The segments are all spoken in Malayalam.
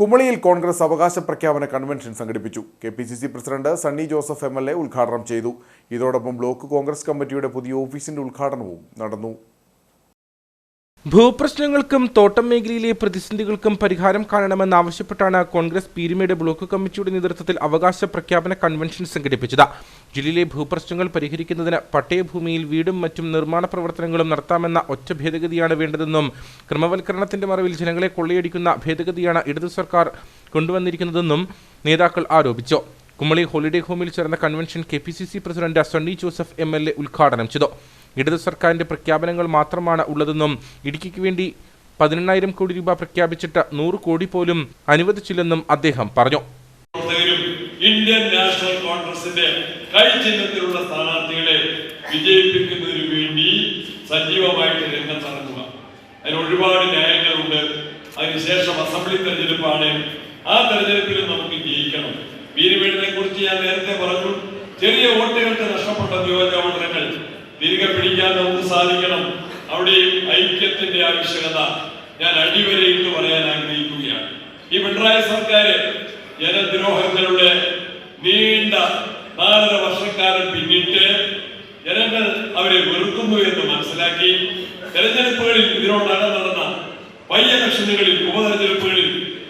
കുമളിയിൽ കോൺഗ്രസ് അവകാശ പ്രഖ്യാപന കൺവെൻഷൻ സംഘടിപ്പിച്ചു. K P C C president Sunny Joseph M L A ഉദ്ഘാടനം ചെയ്തു. ഇതോടൊപ്പം ബ്ലോക്ക് കോൺഗ്രസ് കമ്മിറ്റിയുടെ പുതിയ ഓഫീസിന്റെ ഉദ്ഘാടനവും നടന്നു. ഭൂപ്രശ്നങ്ങൾക്കും തോട്ടം മേഖലയിലെ പ്രതിസന്ധികൾക്കും പരിഹാരം കാണണമെന്നാവശ്യപ്പെട്ടാണ് കോൺഗ്രസ് പീരുമേട് ബ്ലോക്ക് കമ്മിറ്റിയുടെ നേതൃത്വത്തിൽ അവകാശ പ്രഖ്യാപന കൺവെൻഷൻ സംഘടിപ്പിച്ചത്. ജില്ലയിലെ ഭൂപ്രശ്നങ്ങൾ പരിഹരിക്കുന്നതിന് പട്ടയഭൂമിയിൽ വീടും മറ്റും നിർമ്മാണ പ്രവർത്തനങ്ങളും നടത്താമെന്ന ഒറ്റ ഭേദഗതിയാണ് വേണ്ടതെന്നും ക്രമവൽക്കരണത്തിന്റെ മറവിൽ ജനങ്ങളെ കൊള്ളയടിക്കുന്ന ഭേദഗതിയാണ് ഇടതു സർക്കാർ കൊണ്ടുവന്നിരിക്കുന്നതെന്നും നേതാക്കൾ ആരോപിച്ചു. കുമളി ഹോളിഡേ ഹോമിൽ ചേർന്ന convention K president Sunny Joseph A ഉദ്ഘാടനം ചെയ്തു. ഇടതു സർക്കാരിന്റെ പ്രഖ്യാപനങ്ങൾ മാത്രമാണ് ഉള്ളതെന്നും ഇടുക്കിക്ക് വേണ്ടി പതിനെണ്ണായിരം കോടി രൂപ പ്രഖ്യാപിച്ചിട്ട് നൂറ് കോടി പോലും അനുവദിച്ചില്ലെന്നും അദ്ദേഹം പറഞ്ഞു. ഇന്ത്യൻ നാഷണൽ കോൺഗ്രസിന്റെ കൈ ചിഹ്നത്തിലുള്ള സ്ഥാനാർത്ഥികളെ വിജയിപ്പിക്കുന്നതിന് വേണ്ടി സജീവമായിട്ട് രംഗത്തിറങ്ങുക അതിന് ഒരുപാട് ന്യായങ്ങളുണ്ട്. അതിനുശേഷം അസംബ്ലി തെരഞ്ഞെടുപ്പാണ്. ആ തെരഞ്ഞെടുപ്പിൽ നമുക്ക് ജയിക്കണം. വീരുവീടിനെ കുറിച്ച് ഞാൻ നേരത്തെ പറഞ്ഞു. ചെറിയ വോട്ടുകൾക്ക് നഷ്ടപ്പെട്ട നിയോജകമണ്ഡലങ്ങൾ തിരികെ പിടിക്കാൻ നമുക്ക് സാധിക്കണം. അവിടെയും ഐക്യത്തിന്റെ ആവശ്യകത ഞാൻ അടിവരയിട്ട് പറയാൻ ആഗ്രഹിക്കുകയാണ്. ഈ പിണറായി സർക്കാർ ജനദ്രോഹങ്ങളുടെ നീണ്ട നാലര വർഷക്കാലം പിന്നിട്ട് ജനങ്ങൾ അവരെ വെറുക്കുന്നു എന്ന് മനസ്സിലാക്കി തെരഞ്ഞെടുപ്പുകളിൽ ഇതിനോടകം നടന്ന ബൈ ഇലക്ഷനുകളിൽ ഉപതെരഞ്ഞെടുപ്പുകളിൽ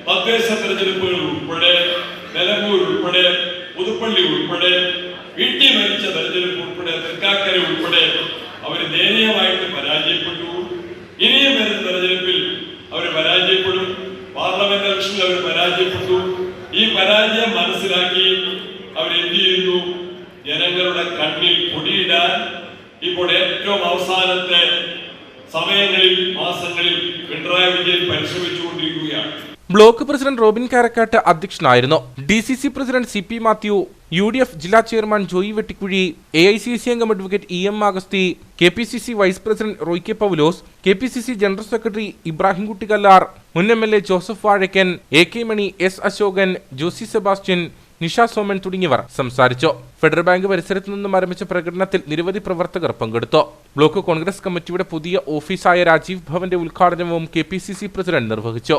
തദ്ദേശ തെരഞ്ഞെടുപ്പുകൾ ഉൾപ്പെടെ നിലമ്പൂർ ഉൾപ്പെടെ പുതുപ്പള്ളി ഉൾപ്പെടെ വീട്ടിൽ മരിച്ച തെരഞ്ഞെടുപ്പ് ഉൾപ്പെടെ തൃക്കാക്കര ഉൾപ്പെടെ അവർ ദയനീയമായിട്ട് പരാജയപ്പെട്ടു. ഇനിയും വരുന്ന തെരഞ്ഞെടുപ്പിൽ അവർ പരാജയപ്പെടും. പാർലമെന്റ് ഇലക്ഷനിൽ അവർ പരാജയപ്പെട്ടു. ഈ പരാജയം മനസ്സിലാക്കി അവർ എന്ത് ചെയ്യുന്നു? ജനങ്ങളുടെ കണ്ണിൽ പൊടിയിടാൻ ഇപ്പോൾ ഏറ്റവും അവസാനത്തെ സമയങ്ങളിൽ മാസങ്ങളിൽ പിണറായി വിജയൻ പരിശ്രമിച്ചുകൊണ്ടിരിക്കുകയാണ്. ബ്ലോക്ക് പ്രസിഡന്റ് റോബിൻ കാരക്കാട്ട് അധ്യക്ഷനായിരുന്നു. D C C president C P Mathew U D F ജില്ലാ chairman Joy Vettikuzhi A I C C അംഗം advocate E M Augusthy K P C C vice president Roy K Paulose K P C C general secretary Ibrahimkutty Kallar മുൻ M L A Joseph Vazhakkan A K Mani S Ashokan Josy Sebastian Nisha Soman തുടങ്ങിയവർ സംസാരിച്ചു. ഫെഡറൽ ബാങ്ക് പരിസരത്തു നിന്നും ആരംഭിച്ച പ്രകടനത്തിൽ നിരവധി പ്രവർത്തകർ പങ്കെടുത്തു. ബ്ലോക്ക് കോൺഗ്രസ് കമ്മിറ്റിയുടെ പുതിയ ഓഫീസായ രാജീവ് ഭവന്റെ ഉദ്ഘാടനവും K P C C president നിർവഹിച്ചു.